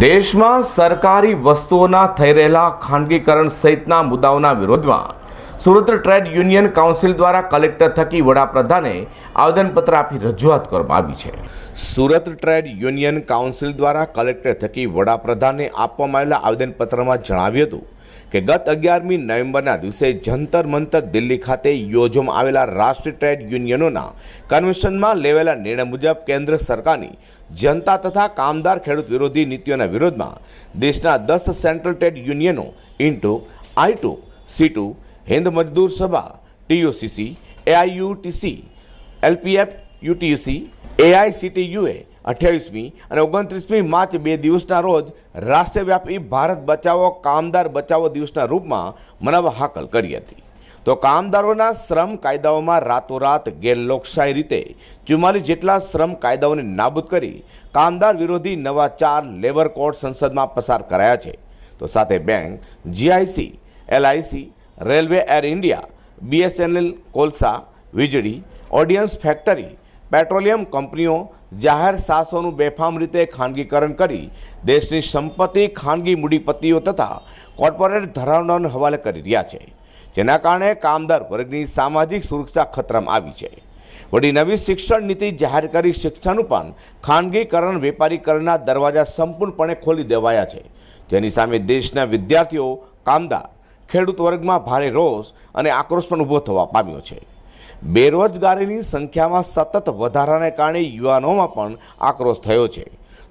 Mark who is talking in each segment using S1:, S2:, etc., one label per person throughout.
S1: દેશમાં સરકારી વસ્તુઓના થઈ રહેલા ખાનગીકરણ સહિતના મુદ્દાઓના વિરોધમાં સુરત ટ્રેડ યુનિયન કાઉન્સિલ દ્વારા કલેક્ટર થકી વડાપ્રધાને આવેદનપત્ર આપી રજૂઆત કરવામાં આવી છે. સુરત ટ્રેડ યુનિયન કાઉન્સિલ દ્વારા કલેક્ટર થકી વડાપ્રધાને આપવામાં આવેલા આવેદનપત્રમાં જણાવ્યું હતું કે ગત અગિયારમી નવેમ્બરના દિવસે જંતર મંતર દિલ્હી ખાતે યોજવામાં આવેલા રાષ્ટ્રીય ટ્રેડ યુનિયનોના કન્વેન્શનમાં લેવાયેલા નિર્ણય મુજબ કેન્દ્ર સરકારની જનતા તથા કામદાર ખેડૂત વિરોધી નીતિઓના વિરોધમાં દેશના દસ સેન્ટ્રલ ટ્રેડ યુનિયનો ઇન્ટુ આઈ ટુ સી ટુ હિન્દ મજદૂર સભા, ટીયુસીસી, એઆઈયુટીસી, એલપીએફ, યુટીયુસી, એઆઈસીટીયુએ અઠ્યાવીસમી અને ઓગણત્રીસમી માર્ચ બે દિવસના રોજ રાષ્ટ્રવ્યાપી ભારત બચાવો, કામદાર બચાવો દિવસના રૂપમાં મનાવવા હાકલ કરી હતી. તો કામદારોના શ્રમ કાયદાઓમાં રાતોરાત ગેરલોકશાહી રીતે ચુમ્માલીસ જેટલા શ્રમ કાયદાઓને નાબૂદ કરી કામદાર વિરોધી નવા ચાર લેબર કોડ સંસદમાં પસાર કરાયા છે. તો સાથે bank, GIC, LIC, railway air India, BSNL, કોલસા, વીજળી, ઓડિયન્સ ફેક્ટરી પેટ્રોલિયમ કંપનીઓ જાહેર સાહસોનું બેફામ રીતે ખાનગીકરણ કરી દેશની સંપત્તિ, ખાનગી મૂડીપતિઓ તથા કોર્પોરેટ ધરાવનાઓને હવાલે કરી રહ્યા છે. જેના કારણે કામદાર વર્ગની સામાજિક સુરક્ષા ખતરામાં આવી છે. વળી નવી શિક્ષણ નીતિ જાહેર કરી શિક્ષણનું પણ ખાનગીકરણ, વેપારીકરણના દરવાજા સંપૂર્ણપણે ખોલી દેવાયા છે. જેની સામે દેશના વિદ્યાર્થીઓ, કામદાર, ખેડૂત વર્ગમાં ભારે રોષ અને આક્રોશ પણ ઊભો થવા પામ્યો છે. બેરોજગારીની સંખ્યામાં સતત વધારાને કારણે યુવાનોમાં પણ આક્રોશ થયો છે.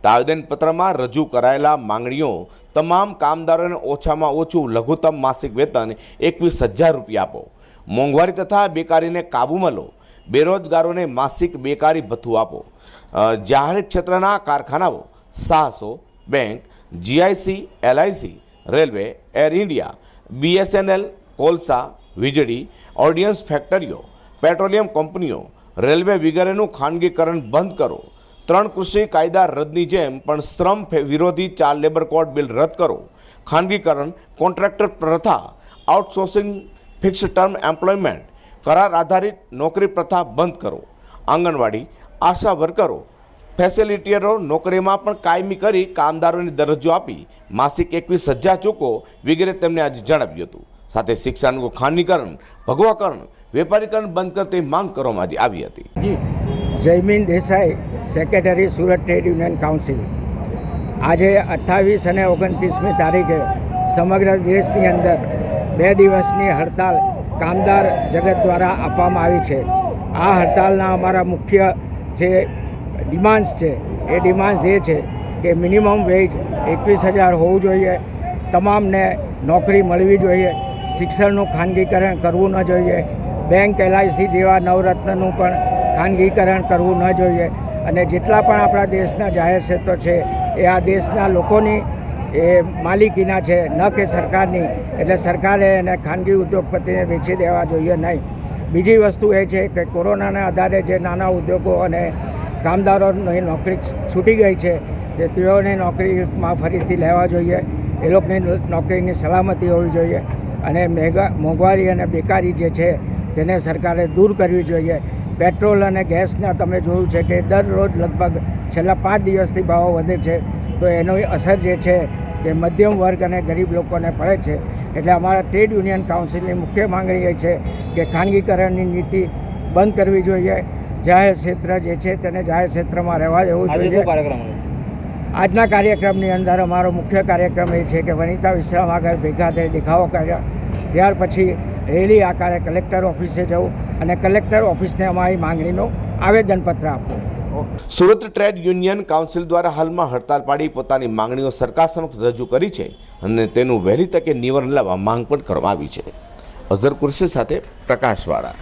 S1: તો આવેદનપત્રમાં રજૂ કરાયેલા માંગણીઓ તમામ કામદારોને ઓછામાં ઓછું લઘુત્તમ માસિક વેતન એકવીસ હજાર રૂપિયા આપો. મોંઘવારી તથા બેકારીને કાબૂમાં લો. બેરોજગારોને માસિક બેકારી ભથ્થું આપો. જાહેર ક્ષેત્રના કારખાનાઓ, સાહસો, bank, GIC, LIC, railway, air India, BSNL, કોલસા, વીજળી, ઓડિયન્સ ફેક્ટરીઓ પેટ્રોલિયમ કંપનીઓ રેલવે વગેરેનું ખાનગીકરણ બંધ કરો. ત્રણ કૃષિ કાયદા રદની જેમ પણ શ્રમ વિરોધી ચાર લેબર કોડ બિલ રદ કરો. ખાનગીકરણ, કોન્ટ્રાક્ટર પ્રથા, આઉટસોર્સિંગ ફિક્સ ટર્મ એમ્પ્લોયમેન્ટ, કરાર આધારિત નોકરી પ્રથા બંધ કરો. આંગણવાડી, આશા વર્કરો, ફેસિલિટીયરો નોકરીમાં પણ કાયમી કરી કામદારોને દરજ્જો આપી. માસિક એકવીસ હજાર ચૂકો, વગેરે તેમને આજે જણાવ્યું હતું. સાથે શિક્ષણનું ખાનગીકરણ, ભગવાકરણ, વેપારીકરણ બંધ કરતી માંગ કરવામાં આવી હતી.
S2: Jaymin Desai secretary Surat trade union council આજે અઠ્ઠાવીસ અને ઓગણત્રીસમી તારીખે સમગ્ર દેશની અંદર બે દિવસની હડતાલ કામદાર જગત દ્વારા આપવામાં આવી છે. આ હડતાલના અમારા મુખ્ય જે ડિમાન્ડ્સ છે, એ ડિમાન્ડ્સ એ છે કે મિનિમમ વેજ એકવીસ હજાર હોવું જોઈએ, તમામને નોકરી મળવી જોઈએ શિક્ષણનું ખાનગીકરણ કરવું ન જોઈએ. બેંક, એલઆઈસી જેવા નવરત્નનું પણ ખાનગીકરણ કરવું ન જોઈએ. અને જેટલા પણ આપણા દેશના જાહેર ક્ષેત્રો છે, એ આ દેશના લોકોની એ માલિકીના છે, ન કે સરકારની. એટલે સરકારે એને ખાનગી ઉદ્યોગપતિને વેચી દેવા જોઈએ નહીં. બીજી વસ્તુ એ છે કે કોરોનાના આધારે જે નાના ઉદ્યોગો અને કામદારોની નોકરી છૂટી ગઈ છે, તે તેઓની નોકરીમાં ફરીથી લેવા જોઈએ. એ લોકોની નોકરીની સલામતી હોવી જોઈએ. અને મેઘા મોંઘવારી અને બેકારી જે છે તેને સરકારે દૂર કરવી જોઈએ. પેટ્રોલ અને ગેસના તમે જોયું છે કે દરરોજ લગભગ છેલ્લા પાંચ દિવસથી ભાવો વધે છે. તો એનો અસર જે છે તે મધ્યમ વર્ગ અને ગરીબ લોકોને પડે છે. એટલે અમારા ટ્રેડ યુનિયન કાઉન્સિલની મુખ્ય માંગણી એ છે કે ખાનગીકરણની નીતિ બંધ કરવી જોઈએ. જાહેર ક્ષેત્ર જે છે તેને જાહેર ક્ષેત્રમાં રહેવા દેવું જોઈએ? આજના કાર્યક્રમની અંદર અમારો મુખ્ય કાર્યક્રમ એ છે કે વનિતા વિશ્રામ આગળ ભેગા થઈ દેખાવો કર્યા. ત્યાર પછી રેલી આકારે કલેક્ટર ઓફિસે જવું અને કલેક્ટર ઓફિસને અમારી માંગણીનું આવેદનપત્ર આપવું.
S1: સુરત ટ્રેડ યુનિયન કાઉન્સિલ દ્વારા હાલમાં હડતાલ પાડી પોતાની માંગણીઓ સરકાર સમક્ષ રજૂ કરી છે અને તેનું વહેલી તકે નિવારણ લાવવા માંગ પણ કરવામાં આવી છે. અઝર કુર્સી સાથે પ્રકાશવાળા.